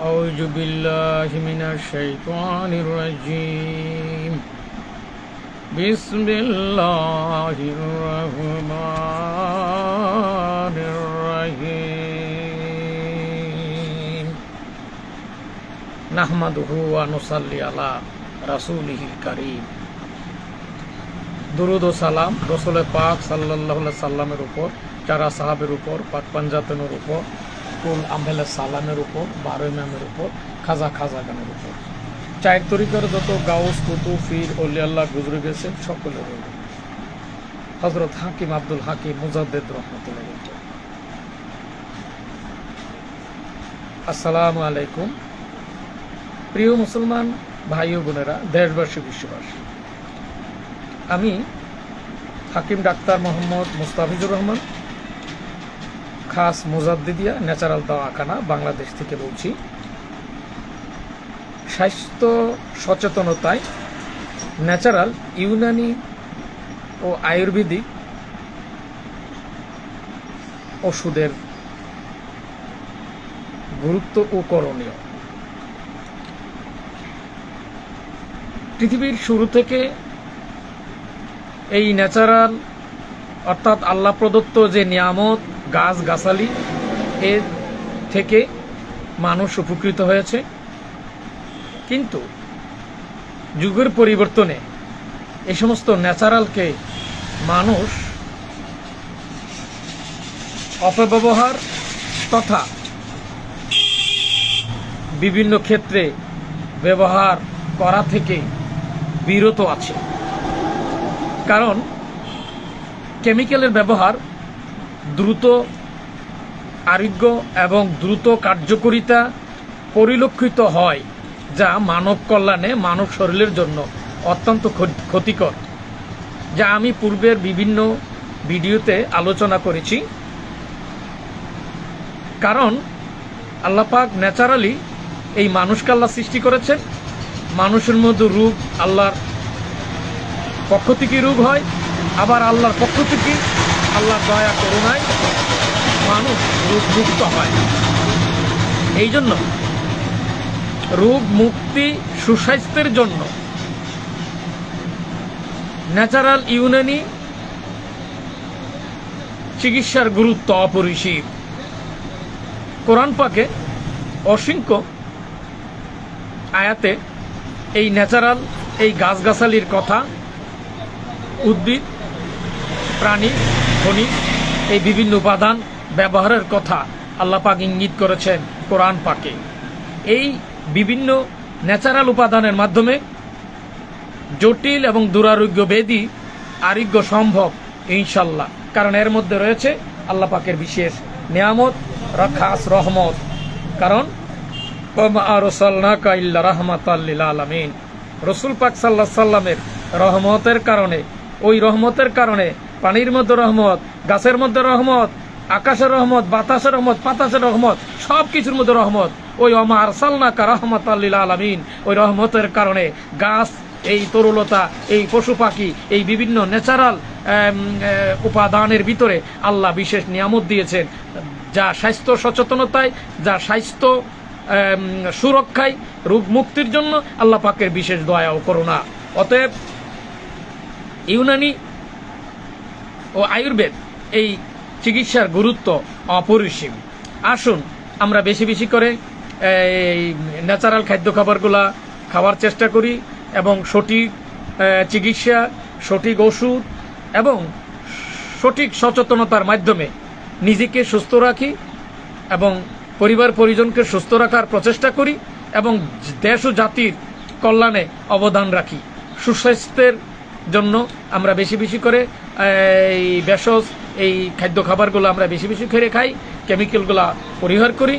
أعوذ بالله من الشيطان الرجيم بسم الله الرحمن الرحيم نحمده ونصلي على رسوله الكريم দুরুদ ও সালাম রসুল পাক সাল্লাহ সাল্লামের উপর চারা সাহাবের উপর পাক পাঞ্জাতনের উপর কুল আম্বেলা সালামের উপর, বারো ইমামের উপর, খাজা খাজা গানের উপর। চায়ের তরিকার যত গাউস কুতু ফির অলি আল্লাহ গুজরে গেছে সকলের হজরত হাকিম আব্দুল হাকিম মুজাদ্দেদ রহমতুল্লাহ। আসসালামু আলাইকুম। প্রিয় মুসলমান, ভাই ও বোনেরা, দেশবাসী, বিশ্ববাসী। আমি হাকিম ডাক্তার মোহাম্মদ মুস্তাফিজুর রহমান খাস মুজাদ্দিদিয়া, ন্যাচারাল দাওয়াখানা বাংলাদেশ থেকে বলছি। স্বাস্থ্য সচেতনতায় ন্যাচারাল, ইউনানি ও আয়ুর্বেদিক ওষুধের গুরুত্ব ও করণীয়। পৃথিবীর শুরু থেকে এই ন্যাচারাল, অর্থাৎ আল্লাহ প্রদত্ত যে নিয়ামত গাছ গাছালি এর থেকে মানুষ উপকৃত হয়েছে। কিন্তু যুগের পরিবর্তনে এই সমস্ত ন্যাচারালকে মানুষ অপব্যবহার তথা বিভিন্ন ক্ষেত্রে ব্যবহার করা থেকে বিরত আছে। কারণ কেমিক্যালের ব্যবহার দ্রুত, আরোগ্য এবং দ্রুত কার্যকরিতা পরিলক্ষিত হয়, যা মানব কল্যাণে মানব শরীরের জন্য অত্যন্ত ক্ষতি- ক্ষতিকর। যা আমি পূর্বের বিভিন্ন ভিডিওতে আলোচনা করেছি। কারণ আল্লাপাক ন্যাচারালি এই মানুষকে আল্লাহ সৃষ্টি করেছেন। মানুষের মধ্যে রূপ আল্লাহর পক্ষ থেকে রোগ হয়, আবার আল্লাহর পক্ষ থেকে আল্লাহর দয়া করুণায় মানুষ রোগ মুক্ত হয়। এই জন্য রোগ মুক্তি সুস্বাস্থ্যের জন্য ন্যাচারাল ইউনানি চিকিৎসার গুরুত্ব অপরিসীম। কোরআন পাকে অসংখ্য আয়াতে এই ন্যাচারাল, এই গাছগাছালির কথা উদ্ভিদ, প্রাণী খনিজ এই বিভিন্ন উপাদান ব্যবহারের কথা আল্লাহ পাক ইঙ্গিত করেছেন কোরআন পাকে। এই বিভিন্ন ন্যাচারাল উপাদানের মাধ্যমে জটিল এবং দুরারোগ্য বেদি আরোগ্য সম্ভব, ইনশাল্লাহ। কারণ এর মধ্যে রয়েছে আল্লাহ পাকের বিশেষ নিয়ামত, রাখাস, রহমত। কারণ রসুল পাক সাল্লাহ সাল্লামের রহমতের কারণে, ওই রহমতের কারণে পানির মধ্যে রহমত, গাছের মধ্যে রহমত, আকাশের রহমত, বাতাসের রহমত বাতাসের রহমত সব কিছুর মধ্যে রহমত। ওই অমা আরসালনাকা রহমত আল্লিল আলমিন। ওই রহমতের কারণে গাছ, এই তরুলতা, এই পশু পাখি, এই বিভিন্ন ন্যাচারাল উপাদানের ভিতরে আল্লাহ বিশেষ নিয়ামত দিয়েছেন। যা স্বাস্থ্য সচেতনতায়, যা স্বাস্থ্য সুরক্ষায় রোগ মুক্তির জন্য আল্লাহ পাকের বিশেষ দয়া ও করুণা। অতএব ইউনানি ও আয়ুর্বেদ, এই চিকিৎসার গুরুত্ব অপরিসীম। আসুন, আমরা বেশি বেশি করে, এই ন্যাচারাল খাদ্য খাবারগুলা খাওয়ার চেষ্টা করি এবং সঠিক চিকিৎসা, সঠিক ওষুধ এবং সঠিক সচেতনতার মাধ্যমে নিজেকে সুস্থ রাখি এবং পরিবার পরিজনকে সুস্থ রাখার প্রচেষ্টা করি এবং দেশ ও জাতির কল্যাণে অবদান রাখি। সুস্বাস্থ্যের জন্য আমরা বেশি বেশি করে এই ভেষজ, এই খাদ্য খাবারগুলো আমরা বেশি বেশি খেয়ে খাই কেমিক্যালগুলো পরিহার করি।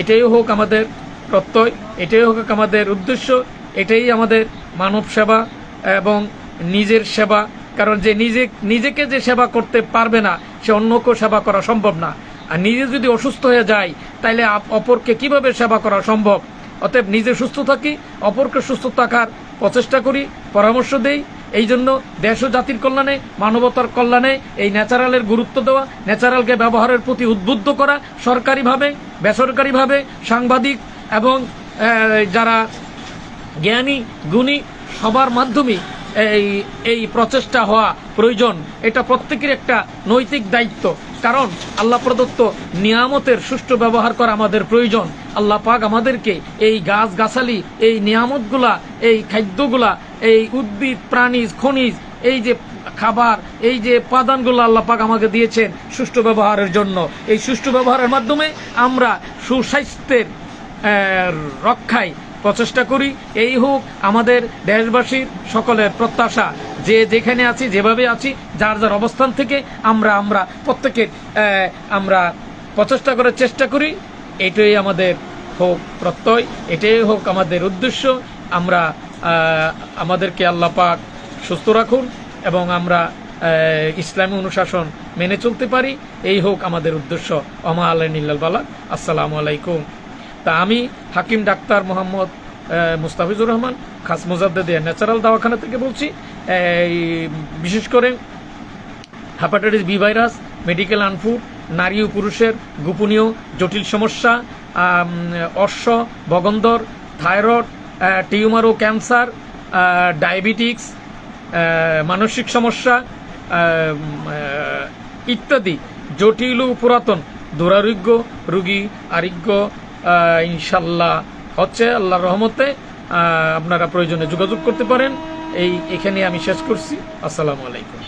এটাই হোক আমাদের প্রত্যয়, এটাই হোক আমাদের উদ্দেশ্য, এটাই আমাদের মানব সেবা এবং নিজের সেবা। কারণ যে নিজে, নিজেকে যে সেবা করতে পারবে না, সে অন্যকেও সেবা করা সম্ভব না। আর নিজে যদি অসুস্থ হয়ে যায় তাহলে অপরকে কীভাবে সেবা করা সম্ভব? অতএব নিজে সুস্থ থাকি, অপরকে সুস্থ থাকার প্রচেষ্টা করি, পরামর্শ দেই এই জন্য দেশ জাতির কল্যাণে, মানবতার কল্যাণে এই ন্যাচারালের গুরুত্ব দেওয়া, ন্যাচারালকে ব্যবহারের প্রতি উদ্বুদ্ধ করা, সরকারিভাবে, বেসরকারিভাবে, সাংবাদিক এবং যারা জ্ঞানী, গুণী, সবার মাধ্যমে এই এই প্রচেষ্টা হওয়া প্রয়োজন, এটা প্রত্যেকের একটা নৈতিক দায়িত্ব। কারণ আল্লাহ প্রদত্ত নিয়ামতের সুষ্ঠু ব্যবহার করা আমাদের প্রয়োজন। আল্লাহ পাক আমাদেরকে এই গাছ গাছালি, এই নিয়ামতগুলা, এই খাদ্যগুলা এই উদ্ভিদ প্রাণী খনিজ, এই যে খাবার, এই যে উপাদানগুলো আল্লাহ পাক আমাকে দিয়েছেন সুষ্ঠু ব্যবহারের জন্য। এই সুষ্ঠু ব্যবহারের মাধ্যমে আমরা সুস্বাস্থ্যের রক্ষায় প্রচেষ্টা করি। এই হোক আমাদের দেশবাসীর সকলের প্রত্যাশা, যে যেখানে আছি, যেভাবে আছি, যার যার অবস্থান থেকে আমরা আমরা প্রত্যেকের আমরা প্রচেষ্টা করার চেষ্টা করি। এটাই আমাদের হোক প্রত্যয়, এটাই হোক আমাদের উদ্দেশ্য। আমরা আমাদেরকে আল্লাহ পাক সুস্থ রাখুন এবং আমরা ইসলামী অনুশাসন মেনে চলতে পারি। এই হোক আমাদের উদ্দেশ্য। অমা আল্লাহ বালা আসসালামু আলাইকুম। তা আমি হাকিম ডাক্তার মোহাম্মদ মুস্তাফিজুর রহমান, খাস মুজাদ্দেদিয়া ন্যাচারাল দাওয়াখানা থেকে বলছি। এই, বিশেষ করে হেপাটাইটিস বি ভাইরাস, মেডিকেল আনফুড, নারী ও পুরুষের গোপনীয় জটিল সমস্যা অশ্ব ভগন্দর থাইরয়েড টিউমার ও ক্যান্সার ডায়াবেটিক্স মানসিক সমস্যা ইত্যাদি। জটিল ও পুরাতন, দুরারোগ্য রুগী আরোগ্য ইনশাল্লাহ হচ্ছে আল্লাহর রহমতে আপনারা প্রয়োজনে যোগাযোগ করতে পারেন। এই এখানে আমি শেষ করছি। আসসালামু আলাইকুম।